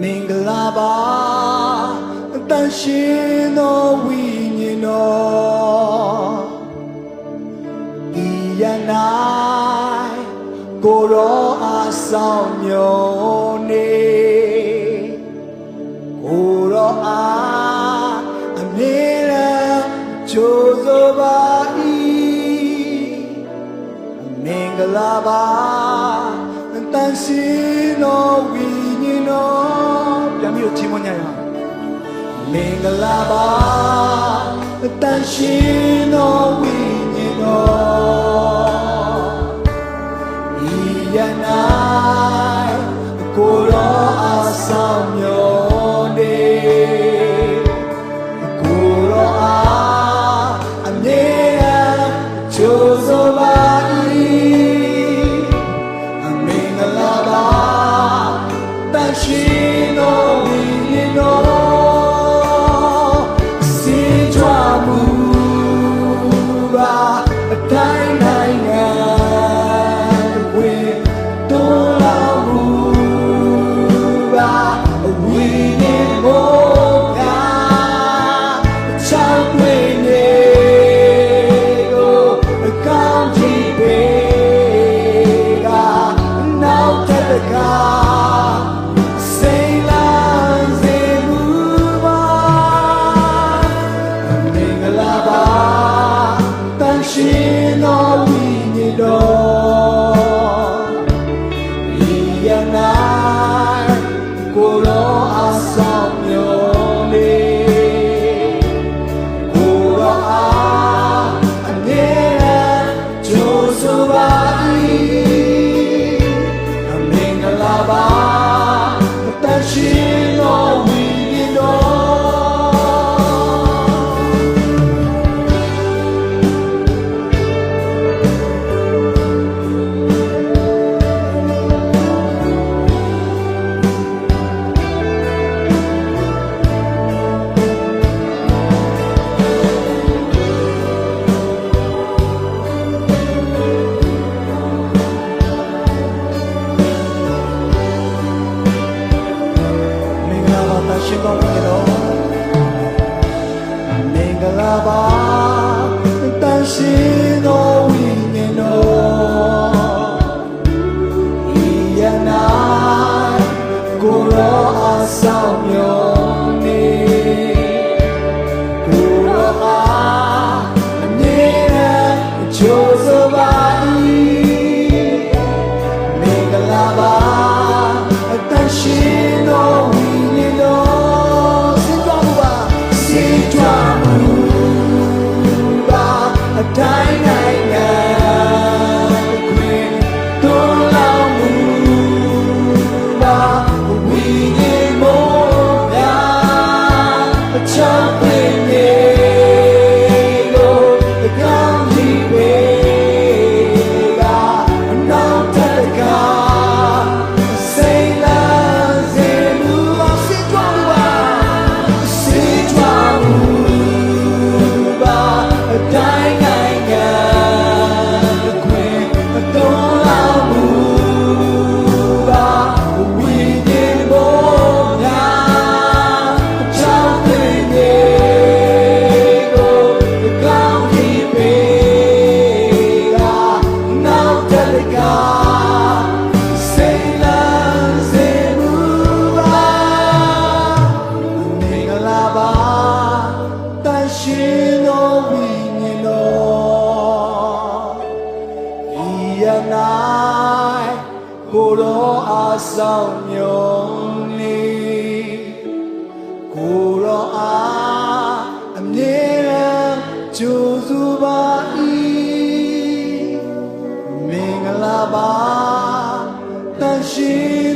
မင်္ဂလာပါအတန်ရှင်သောဝိညာဉ်တော်ဒီရနိုင်ကိုရောအားဆောင်မျောနေကိုရောအားအမြဲတမ်းကြိုးစားပါ၏မင်္ဂလာပါ and dancing, oh, we, you know. ပြန်ပြီးချီးမွမ်းကြရအောင်မင်္ဂလာပါတန်ရှင်တော်ဝိညာဉ်တော် 宝 하며 一样爱，古罗阿少牛尼，古罗阿尼人就苏巴伊，明拉巴但是。